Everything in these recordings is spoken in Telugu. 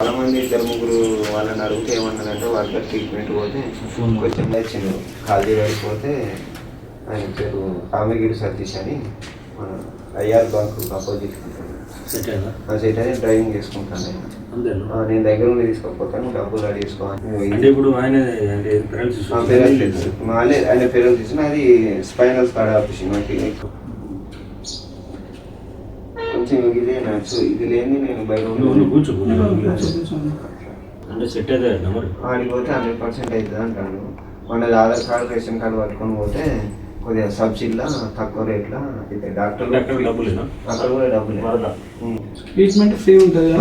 చాలా మంది ఇద్దరు ముగ్గురు వాళ్ళని అడిగితే ఏమన్నారంటే వాళ్ళకి ట్రీట్మెంట్ పోతే కొంచెం వచ్చింది ఖాళీ అయిపోతే ఆయన పేరు కామగిరి సతీష్ అని మన ఐఆర్ బ్యాంక్ అపోజిట్ సెట్ అని డ్రైవింగ్ చేసుకుంటాను నేను. నేను దగ్గర నుండి తీసుకోకపోతాను డబ్బులు అడిగి తీసుకోవాలి అంటే ఇప్పుడు ఆయన. మాలే ఆయన పెరాలసిస్ అది స్పైనల్ కార్డ్ ఆపరేషన్ నాకు కొంచెం ఇదే నచ్చు. ఇది లేని నేను బయట అంటే సెట్ అయితే మరి. ఆడికి పోతే హండ్రెడ్ పర్సెంట్ అవుతుంది అంటాడు. మన ఆధార్ కార్డు రేషన్ కార్డు పట్టుకొని పోతే కొద్దిగా సబ్సిడీలో తక్కువ రేట్లో అయితే డాక్టర్ అక్కడ కూడా డబ్బులే. ట్రీట్మెంట్ ఫ్రీ ఉంటుంది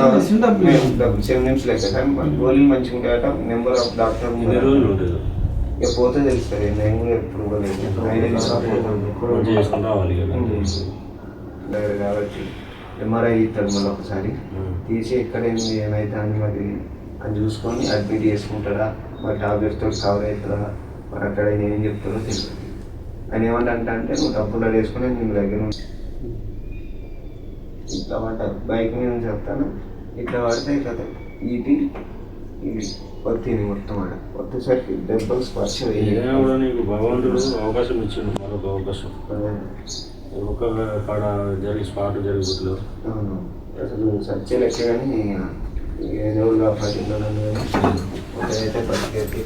డబ్బులు సెవెన్ నిమిషం లెక్క కానీ గోళీలు మంచిగా ఉంటాయట నెంబర్ ఆఫ్ డాక్టర్ ఇక పోతే తెలుస్తుంది నేను కూడా ఎప్పుడు పోలేదు. ఐదు నిమిషాలు ఎంఆర్ఐ ఇస్తాడు మళ్ళీ ఒకసారి. తీసి ఎక్కడ ఏమైతే అని మరి అని చూసుకొని అడ్మిట్ చేసుకుంటాడా మరి టాబ్లెట్స్ తోటి కవర్ అవుతుందా మరి అక్కడ ఏం చెప్తారో తెలియదు. ఆయన ఏమంటా అంటే నువ్వు డబ్బులు వేసుకుని నేను దగ్గర ఇట్లా పడ్డారు బైక్ మీద చెప్తాను. ఇట్లా పడితే కదా ఈటి ఇది వచ్చింది మొత్తం ఆడ. వచ్చేసరికి దెబ్బలు స్పర్శ భగవంతుడు అవకాశం ఇచ్చిండు. మరొక అవకాశం. ఒక్క కాడ జరిగి స్పాట్ అవును. అసలు సత్య లెక్క కానీ ఏదో పట్టిలో నన్ను కానీ ఒకరైతే రండి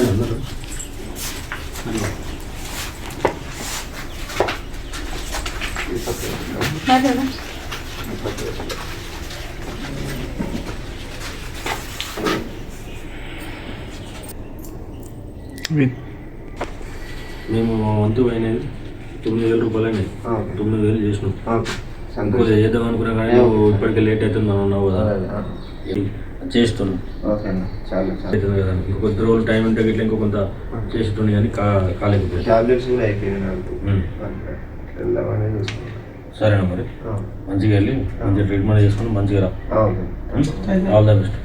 అందరూ రండి. మేము మా వంతు పోయినది తొమ్మిది వేల రూపాయలు అయినాయి తొమ్మిది వేలు చేసినాం. చేద్దాం అనుకున్నా కానీ ఇప్పటికే లేట్ అవుతుంది అని అన్నావు కదా. చేస్తున్నాం. ఓకే అన్న. చాలా చాలా. అవుతుంది కదా. ఇంకొక రోజులు టైం ఉంటే ఇట్లా ఇంకో కొంత చేస్తుండే కానీ కాలేకపోయింది టాబ్లెట్స్ కూడా అయిపోయింది సరేనా మరి? మంచిగా వెళ్ళి మంచిగా ట్రీట్మెంట్ చేసుకుని మంచిగా రా. All the best